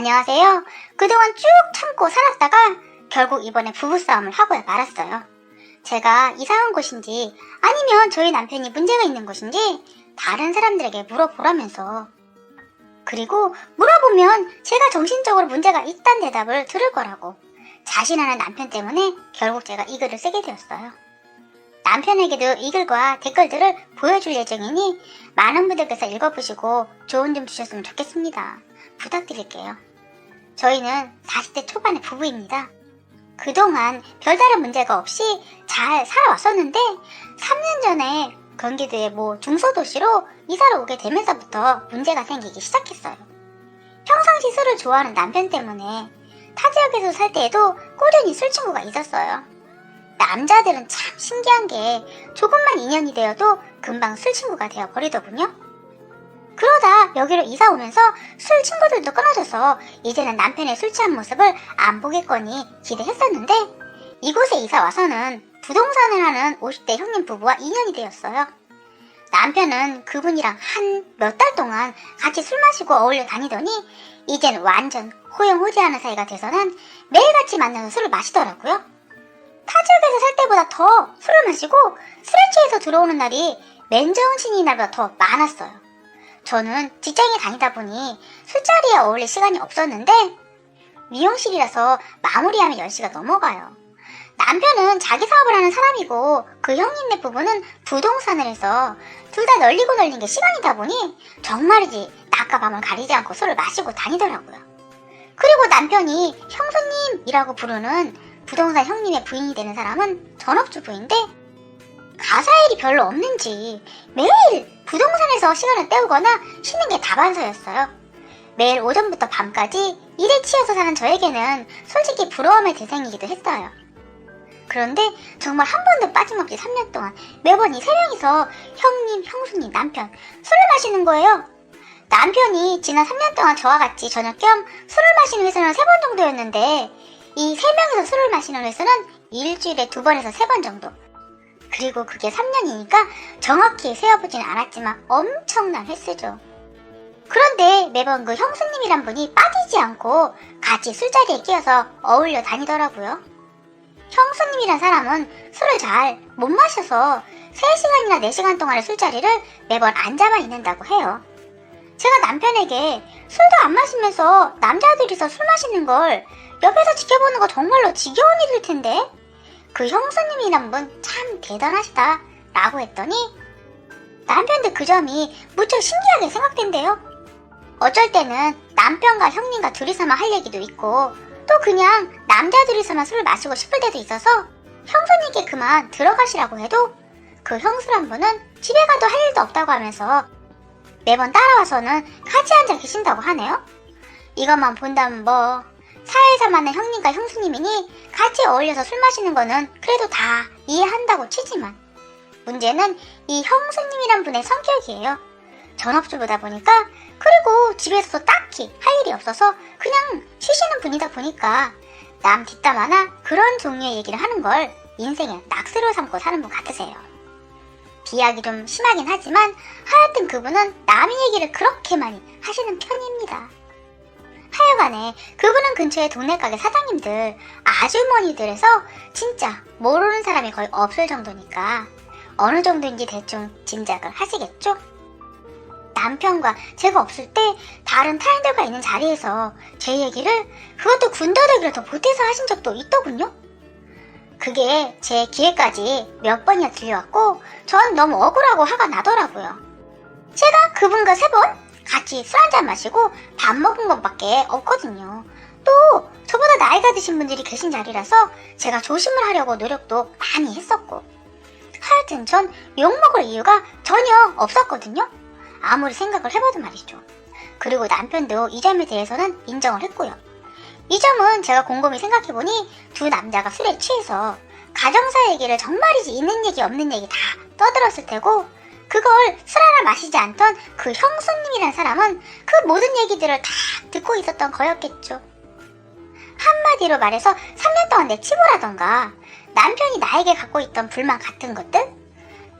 안녕하세요. 그동안 쭉 참고 살았다가 결국 이번에 부부싸움을 하고야 말았어요. 제가 이상한 곳인지 아니면 저희 남편이 문제가 있는 곳인지 다른 사람들에게 물어보라면서 그리고 물어보면 제가 정신적으로 문제가 있단 대답을 들을 거라고 자신하는 남편 때문에 결국 제가 이 글을 쓰게 되었어요. 남편에게도 이 글과 댓글들을 보여줄 예정이니 많은 분들께서 읽어보시고 조언 좀 주셨으면 좋겠습니다. 부탁드릴게요. 저희는 40대 초반의 부부입니다. 그동안 별다른 문제가 없이 잘 살아왔었는데 3년 전에 경기도의 모 중소도시로 이사를 오게 되면서부터 문제가 생기기 시작했어요. 평상시 술을 좋아하는 남편 때문에 타 지역에서 살 때에도 꾸준히 술 친구가 있었어요. 남자들은 참 신기한 게 조금만 인연이 되어도 금방 술 친구가 되어 버리더군요. 그러다 여기로 이사 오면서 술 친구들도 끊어져서 이제는 남편의 술 취한 모습을 안 보겠거니 기대했었는데 이곳에 이사 와서는 부동산을 하는 50대 형님 부부와 인연이 되었어요. 남편은 그분이랑 한 몇 달 동안 같이 술 마시고 어울려 다니더니 이젠 완전 호영호재하는 사이가 돼서는 매일같이 만나서 술을 마시더라고요. 타 지역에서 살 때보다 더 술을 마시고 술에 취해서 들어오는 날이 맨정신이 날보다 더 많았어요. 저는 직장에 다니다 보니 술자리에 어울릴 시간이 없었는데 미용실이라서 마무리하면 10시가 넘어가요. 남편은 자기 사업을 하는 사람이고 그 형님네 부부는 부동산을 해서 둘 다 널리고 널린 게 시간이다 보니 정말이지 낮과 밤을 가리지 않고 술을 마시고 다니더라고요. 그리고 남편이 형수님이라고 부르는 부동산 형님의 부인이 되는 사람은 전업주부인데 가사일이 별로 없는지 매일 부동산에서 시간을 때우거나 쉬는 게 다반사였어요. 매일 오전부터 밤까지 일에 치여서 사는 저에게는 솔직히 부러움의 대상이기도 했어요. 그런데 정말 한 번도 빠짐없이 3년 동안 매번 이 세 명이서 형님, 형수님, 남편 술을 마시는 거예요. 남편이 지난 3년 동안 저와 같이 저녁 겸 술을 마시는 횟수는 3번 정도였는데 이 세 명이서 술을 마시는 횟수는 일주일에 두 번에서 세 번 정도. 그리고 그게 3년이니까 정확히 세어보진 않았지만 엄청난 횟수죠. 그런데 매번 그 형수님이란 분이 빠지지 않고 같이 술자리에 끼어서 어울려 다니더라고요. 형수님이란 사람은 술을 잘 못 마셔서 3시간이나 4시간 동안의 술자리를 매번 앉아만 있는다고 해요. 제가 남편에게 술도 안 마시면서 남자들이서 술 마시는 걸 옆에서 지켜보는 거 정말로 지겨운 일일 텐데 그 형수님이란 분 참 대단하시다 라고 했더니 남편도 그 점이 무척 신기하게 생각된대요. 어쩔 때는 남편과 형님과 둘이서만 할 얘기도 있고 또 그냥 남자들이서만 술을 마시고 싶을 때도 있어서 형수님께 그만 들어가시라고 해도 그 형수란 분은 집에 가도 할 일도 없다고 하면서 매번 따라와서는 같이 앉아 계신다고 하네요. 이것만 본다면 뭐 사회에서 만난 형님과 형수님이니 같이 어울려서 술 마시는 거는 그래도 다 이해한다고 치지만 문제는 이 형수님이란 분의 성격이에요. 전업주부다 보니까 그리고 집에서도 딱히 할 일이 없어서 그냥 쉬시는 분이다 보니까 남 뒷담화나 그런 종류의 얘기를 하는 걸 인생의 낙수로 삼고 사는 분 같으세요. 비약이 좀 심하긴 하지만 하여튼 그분은 남의 얘기를 그렇게 많이 하시는 편입니다. 하여간에 그분은 근처에 동네 가게 사장님들, 아주머니들에서 진짜 모르는 사람이 거의 없을 정도니까 어느 정도인지 대충 짐작을 하시겠죠? 남편과 제가 없을 때 다른 타인들과 있는 자리에서 제 얘기를 그것도 군더더기를 더 보태서 하신 적도 있더군요. 그게 제 귀에까지 몇 번이나 들려왔고 전 너무 억울하고 화가 나더라고요. 제가 그분과 세 번 같이 술 한잔 마시고 밥 먹은 것밖에 없거든요. 또 저보다 나이가 드신 분들이 계신 자리라서 제가 조심을 하려고 노력도 많이 했었고 하여튼 전 욕먹을 이유가 전혀 없었거든요. 아무리 생각을 해봐도 말이죠. 그리고 남편도 이 점에 대해서는 인정을 했고요. 이 점은 제가 곰곰이 생각해보니 두 남자가 술에 취해서 가정사 얘기를 정말이지 있는 얘기 없는 얘기 다 떠들었을 테고 그걸 술 하나 마시지 않던 그 형수님이란 사람은 그 모든 얘기들을 다 듣고 있었던 거였겠죠. 한마디로 말해서 3년 동안 내 치부라던가 남편이 나에게 갖고 있던 불만 같은 것들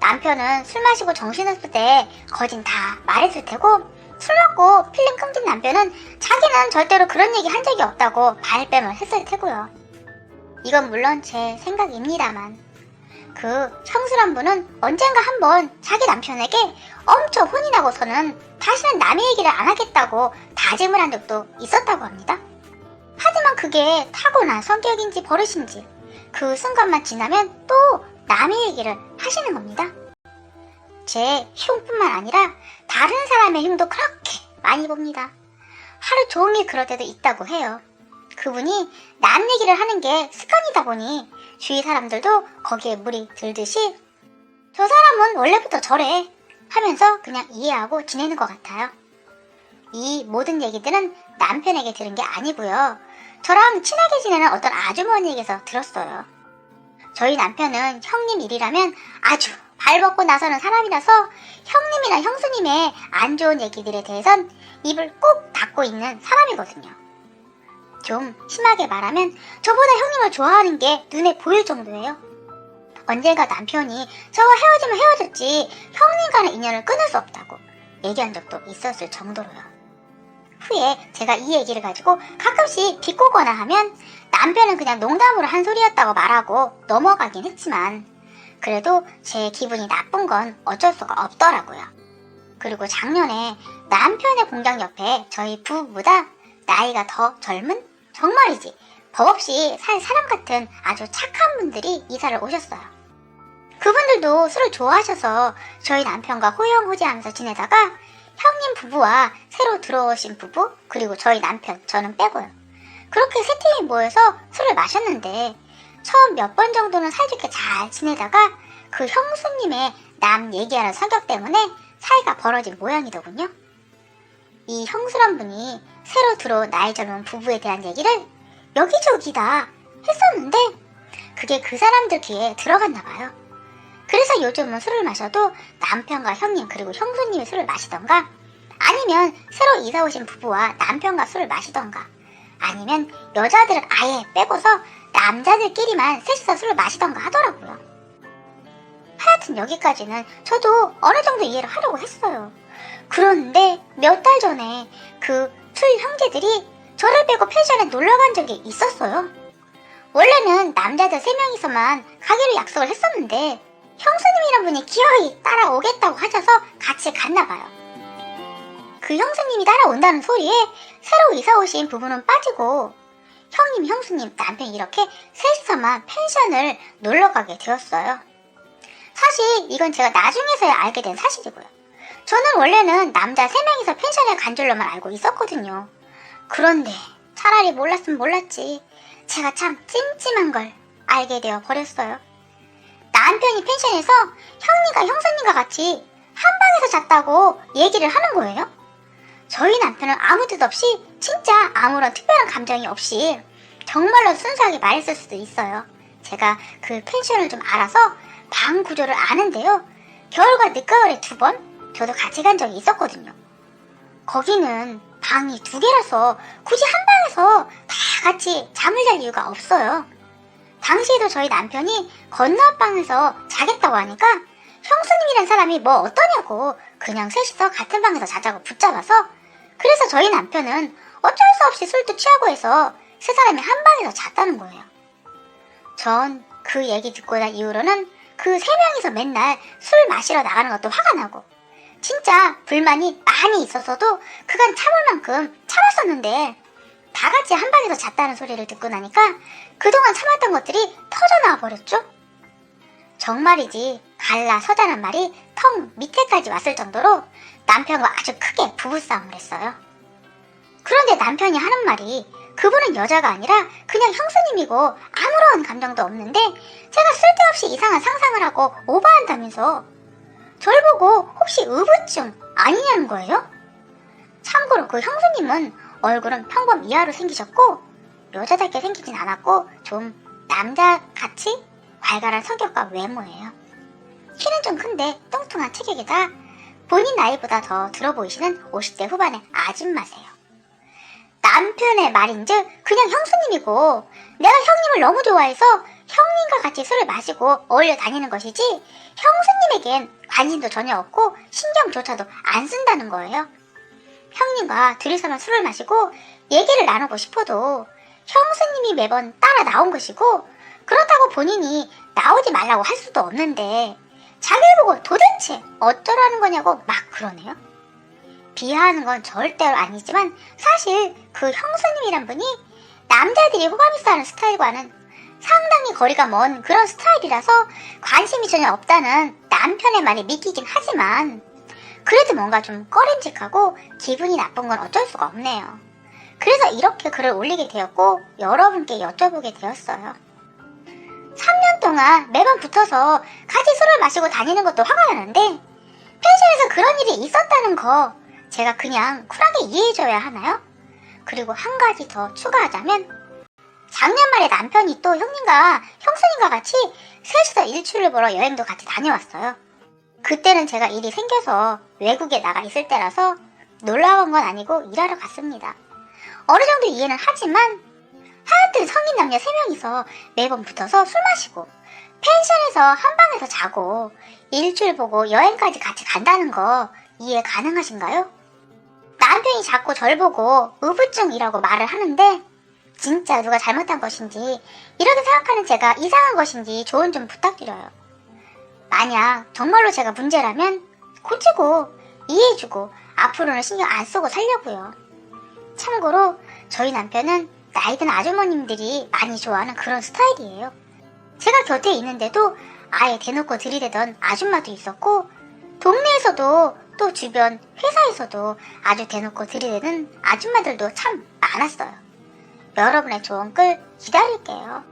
남편은 술 마시고 정신없을 때 거진 다 말했을 테고 술 먹고 필름 끊긴 남편은 자기는 절대로 그런 얘기 한 적이 없다고 발뺌을 했을 테고요. 이건 물론 제 생각입니다만 그 형수란 분은 언젠가 한번 자기 남편에게 엄청 혼이 나고서는 다시는 남의 얘기를 안 하겠다고 다짐을 한 적도 있었다고 합니다. 하지만 그게 타고난 성격인지 버릇인지 그 순간만 지나면 또 남의 얘기를 하시는 겁니다. 제 흉뿐만 아니라 다른 사람의 흉도 그렇게 많이 봅니다. 하루 종일 그럴 때도 있다고 해요. 그분이 남 얘기를 하는 게 습관이다 보니 주위 사람들도 거기에 물이 들듯이 저 사람은 원래부터 저래 하면서 그냥 이해하고 지내는 것 같아요. 이 모든 얘기들은 남편에게 들은 게 아니고요. 저랑 친하게 지내는 어떤 아주머니에게서 들었어요. 저희 남편은 형님 일이라면 아주 발벗고 나서는 사람이라서 형님이나 형수님의 안 좋은 얘기들에 대해선 입을 꼭 닫고 있는 사람이거든요. 좀 심하게 말하면 저보다 형님을 좋아하는 게 눈에 보일 정도예요. 언젠가 남편이 저와 헤어지면 헤어졌지 형님 과는 인연을 끊을 수 없다고 얘기한 적도 있었을 정도로요. 후에 제가 이 얘기를 가지고 가끔씩 비꼬거나 하면 남편은 그냥 농담으로 한 소리였다고 말하고 넘어가긴 했지만 그래도 제 기분이 나쁜 건 어쩔 수가 없더라고요. 그리고 작년에 남편의 공장 옆에 저희 부부보다 나이가 더 젊은 정말이지 법 없이 살 사람 같은 아주 착한 분들이 이사를 오셨어요. 그분들도 술을 좋아하셔서 저희 남편과 호영호재하면서 지내다가 형님 부부와 새로 들어오신 부부 그리고 저희 남편 저는 빼고요. 그렇게 세 팀이 모여서 술을 마셨는데 처음 몇 번 정도는 사이좋게 잘 지내다가 그 형수님의 남 얘기하는 성격 때문에 사이가 벌어진 모양이더군요. 이 형수란 분이 새로 들어온 나이 젊은 부부에 대한 얘기를 여기저기다 했었는데 그게 그 사람들 귀에 들어갔나 봐요. 그래서 요즘은 술을 마셔도 남편과 형님 그리고 형수님이 술을 마시던가 아니면 새로 이사 오신 부부와 남편과 술을 마시던가 아니면 여자들을 아예 빼고서 남자들끼리만 셋이서 술을 마시던가 하더라고요. 하여튼 여기까지는 저도 어느 정도 이해를 하려고 했어요. 그런데 몇 달 전에 그술 형제들이 저를 빼고 펜션에 놀러 간 적이 있었어요. 원래는 남자들 세 명이서만 가기로 약속을 했었는데 형수님이란 분이 기어이 따라오겠다고 하셔서 같이 갔나 봐요. 그 형수님이 따라온다는 소리에 새로 이사 오신 부부는 빠지고 형님, 형수님, 남편 이렇게 셋이서만 펜션을 놀러 가게 되었어요. 사실 이건 제가 나중에서야 알게 된 사실이고요. 저는 원래는 남자 3명이서 펜션에 간 줄로만 알고 있었거든요. 그런데 차라리 몰랐으면 몰랐지. 제가 참 찜찜한 걸 알게 되어 버렸어요. 남편이 펜션에서 형님과 형수님과 같이 한 방에서 잤다고 얘기를 하는 거예요. 저희 남편은 아무 뜻 없이 진짜 아무런 특별한 감정이 없이 정말로 순수하게 말했을 수도 있어요. 제가 그 펜션을 좀 알아서 방 구조를 아는데요. 겨울과 늦가을에 두 번 저도 같이 간 적이 있었거든요. 거기는 방이 두 개라서 굳이 한 방에서 다 같이 잠을 잘 이유가 없어요. 당시에도 저희 남편이 건너 방에서 자겠다고 하니까 형수님이란 사람이 뭐 어떠냐고 그냥 셋이서 같은 방에서 자자고 붙잡아서 그래서 저희 남편은 어쩔 수 없이 술도 취하고 해서 세 사람이 한 방에서 잤다는 거예요. 전 그 얘기 듣고 난 이후로는 그 세 명이서 맨날 술 마시러 나가는 것도 화가 나고 진짜 불만이 많이 있었어도 그간 참을 만큼 참았었는데 다 같이 한 방에서 잤다는 소리를 듣고 나니까 그동안 참았던 것들이 터져나와 버렸죠. 정말이지 갈라 서자란 말이 턱 밑에까지 왔을 정도로 남편과 아주 크게 부부싸움을 했어요. 그런데 남편이 하는 말이 그분은 여자가 아니라 그냥 형수님이고 아무런 감정도 없는데 제가 쓸데없이 이상한 상상을 하고 오버한다면서 절 보고 혹시 의부증 아니냐는 거예요? 참고로 그 형수님은 얼굴은 평범 이하로 생기셨고 여자답게 생기진 않았고 좀 남자같이 활발한 성격과 외모예요. 키는 좀 큰데 뚱뚱한 체격에다 본인 나이보다 더 들어 보이시는 50대 후반의 아줌마세요. 남편의 말인즉 그냥 형수님이고 내가 형님을 너무 좋아해서 형님과 같이 술을 마시고 어울려 다니는 것이지 형수님에겐 관심도 전혀 없고 신경조차도 안 쓴다는 거예요. 형님과 둘이서만 술을 마시고 얘기를 나누고 싶어도 형수님이 매번 따라 나온 것이고 그렇다고 본인이 나오지 말라고 할 수도 없는데 자기를 보고 도대체 어쩌라는 거냐고 막 그러네요. 비하하는 건 절대로 아니지만 사실 그 형수님이란 분이 남자들이 호감있어하는 스타일과는 상당히 거리가 먼 그런 스타일이라서 관심이 전혀 없다는 남편의 말에 믿기긴 하지만 그래도 뭔가 좀 꺼림직하고 기분이 나쁜 건 어쩔 수가 없네요. 그래서 이렇게 글을 올리게 되었고 여러분께 여쭤보게 되었어요. 3년 동안 매번 붙어서 같이 술을 마시고 다니는 것도 화가 나는데 펜션에서 그런 일이 있었다는 거 제가 그냥 쿨하게 이해해줘야 하나요? 그리고 한 가지 더 추가하자면 작년 말에 남편이 또 형님과 형수님과 같이 셋이서 일출을 보러 여행도 같이 다녀왔어요. 그때는 제가 일이 생겨서 외국에 나가 있을 때라서 놀라운 건 아니고 일하러 갔습니다. 어느 정도 이해는 하지만 하여튼 성인 남녀 3명이서 매번 붙어서 술 마시고 펜션에서 한 방에서 자고 일출 보고 여행까지 같이 간다는 거 이해 가능하신가요? 남편이 자꾸 절 보고 우부증이라고 말을 하는데 진짜 누가 잘못한 것인지 이렇게 생각하는 제가 이상한 것인지 조언 좀 부탁드려요. 만약 정말로 제가 문제라면 고치고 이해해주고 앞으로는 신경 안 쓰고 살려고요. 참고로 저희 남편은 나이든 아주머님들이 많이 좋아하는 그런 스타일이에요. 제가 곁에 있는데도 아예 대놓고 들이대던 아줌마도 있었고 동네에서도 또 주변 회사에서도 아주 대놓고 들이대는 아줌마들도 참 많았어요. 여러분의 조언 끌 기다릴게요.